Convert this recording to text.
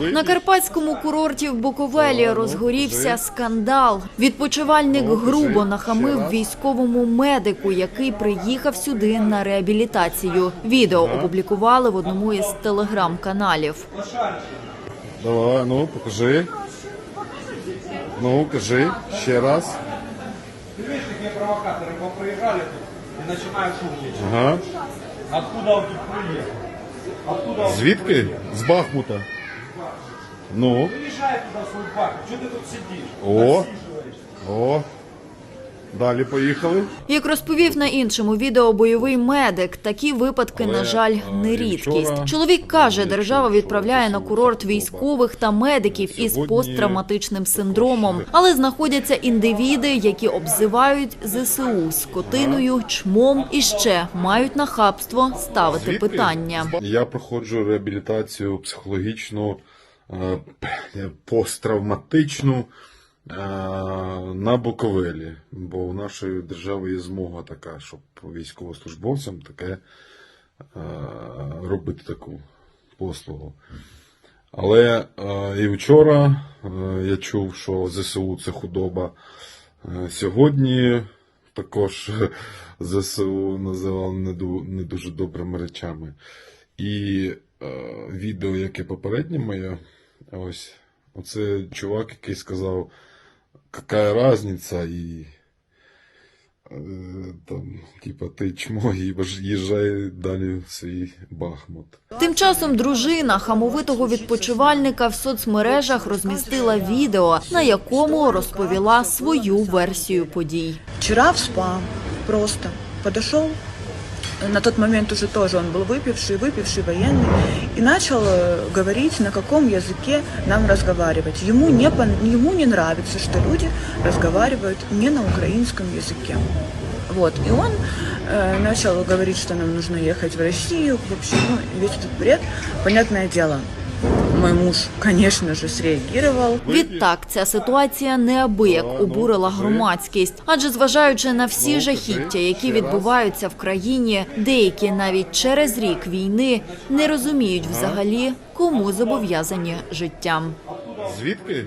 На карпатському курорті в Буковелі розгорівся скандал. Відпочивальник грубо нахамив військовому медику, який приїхав сюди на реабілітацію. Відео опублікували в одному із телеграм-каналів. Давай, ну, покажи. Ну, кажи ще раз. Видишь, какие провокаторы поприезжали тут и начинают шум. Ага. Откуда он тут он Звідки? З Бахмута. Ну, приезжает туда в свой парк? Что ты тут сидишь? о, о. Далі поїхали. Як розповів на іншому відео бойовий медик, такі випадки, Але, на жаль, не рідкість. вчора, Чоловік каже, держава відправляє на курорт військових та медиків із посттравматичним синдромом, але знаходяться індивіди, які обзивають ЗСУ скотиною, чмом і ще мають нахабство ставити питання. Я проходжу реабілітацію психологічну, посттравматичну е, на Буковелі, бо у нашої держави є змога така, щоб військовослужбовцям таке е, робити таку послугу. Але е, і вчора е, я чув, що ЗСУ це худоба. Е, сьогодні також ЗСУ називали не, дуже добрими речами. І е, відео, яке попереднє моє, ось оце чувак, який сказав, яка різниця, і е, там, типа, ти чмо, і їжджай далі в свій Бахмут. Тим часом дружина хамовитого відпочивальника в соцмережах розмістила відео, на якому розповіла свою версію подій. Вчера в СПА просто подошел, на тот момент уже тоже он был выпивший, выпивший военный, и начал э, говорить, на каком языке нам разговаривать. Ему не, пон- ему не нравится, что люди разговаривают не на украинском языке. Вот, и он э, начал говорить, что нам нужно ехать в Россию, в общем, ну, весь этот бред. Понятное дело, мой муж, конечно же, среагировал. Відтак ця ситуація неабияк обурила громадськість, адже зважаючи на всі жахіття, які відбуваються в країні, деякі навіть через рік війни не розуміють взагалі, кому зобов'язані життям. Звідки?